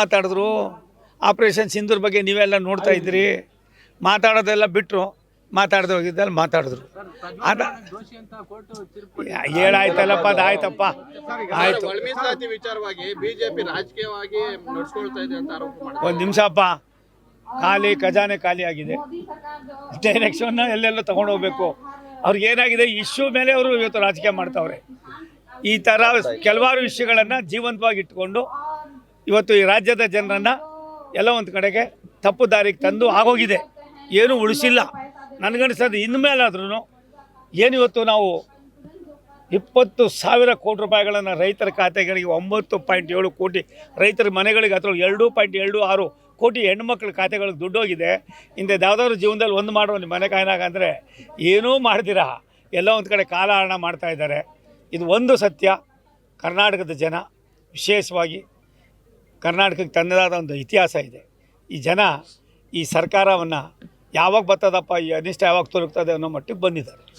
ಮಾತಾಡಿದ್ರು ಆಪ್ರೇಷನ್ ಸಿಂಧೂರ್ ಬಗ್ಗೆ ನೀವೆಲ್ಲ ನೋಡ್ತಾ ಇದ್ರಿ ಮಾತಾಡೋದೆಲ್ಲ ಬಿಟ್ಟರು ಮಾತಾಡ್ದೆ ಹೋಗಿದ್ದಲ್ಲಿ ಮಾತಾಡಿದ್ರು. ಅದ ಹೇಳಾಯ್ತಲ್ಲಪ್ಪ ಅದು ಆಯ್ತು. ಮೀಸಲಾತಿ ವಿಚಾರವಾಗಿ ಬಿಜೆಪಿ ರಾಜಕೀಯವಾಗಿ ಒಂದು ನಿಮಿಷಪ್ಪ ಖಾಲಿ, ಖಜಾನೆ ಖಾಲಿ ಆಗಿದೆ. ಡೈರೆಕ್ಷನ್ನ ಎಲ್ಲೆಲ್ಲ ತಗೊಂಡು ಹೋಗ್ಬೇಕು. ಅವ್ರಿಗೆ ಏನಾಗಿದೆ ಇಶ್ಯೂ ಮೇಲೆ ಅವರು ಇವತ್ತು ರಾಜಕೀಯ ಮಾಡ್ತಾವ್ರೆ. ಈ ಥರ ಕೆಲವಾರು ವಿಷಯಗಳನ್ನು ಜೀವಂತವಾಗಿ ಇಟ್ಕೊಂಡು ಇವತ್ತು ಈ ರಾಜ್ಯದ ಜನರನ್ನು ಎಲ್ಲ ಒಂದು ಕಡೆಗೆ ತಪ್ಪು ದಾರಿಗೆ ತಂದು ಆಗೋಗಿದೆ. ಏನೂ ಉಳಿಸಿಲ್ಲ. ನನಗನ್ಸೋದು ಇನ್ಮೇಲಾದ್ರೂ ಏನು ಇವತ್ತು ನಾವು ಇಪ್ಪತ್ತು ಸಾವಿರ ಕೋಟಿ ರೂಪಾಯಿಗಳನ್ನು ರೈತರ ಖಾತೆಗಳಿಗೆ ಒಂಬತ್ತು ಪಾಯಿಂಟ್ ಏಳು ಕೋಟಿ, ರೈತರ ಮನೆಗಳಿಗೆ ಅಥವಾ ಎರಡು ಪಾಯಿಂಟ್ ಎರಡು ಆರು ಕೋಟಿ ಹೆಣ್ಮಕ್ಳ ಖಾತೆಗಳಿಗೆ ದುಡ್ಡು ಹೋಗಿದೆ. ಹಿಂದೆ ಯಾವುದಾದ್ರು ಜೀವನದಲ್ಲಿ ಒಂದು ಮಾಡೋ ನಿಮ್ಮ ಮನೆ ಕಾಯಿನಾಗ ಅಂದರೆ ಏನೂ ಮಾಡ್ದಿರಾ ಎಲ್ಲ ಒಂದು ಕಡೆ ಕಾಲಹರಣ ಮಾಡ್ತಾ ಇದ್ದಾರೆ. ಇದು ಒಂದು ಸತ್ಯ. ಕರ್ನಾಟಕದ ಜನ ವಿಶೇಷವಾಗಿ ಕರ್ನಾಟಕಕ್ಕೆ ತನ್ನದಾದ ಒಂದು ಇತಿಹಾಸ ಇದೆ. ಈ ಜನ ಈ ಸರ್ಕಾರವನ್ನು ಯಾವಾಗ ಬರ್ತದಪ್ಪ, ಈ ಅನಿಷ್ಟ ಯಾವಾಗ ತೊಲಗ್ತದೆ ಅನ್ನೋ ಮಟ್ಟಿಗೆ ಬಂದಿದ್ದಾರೆ.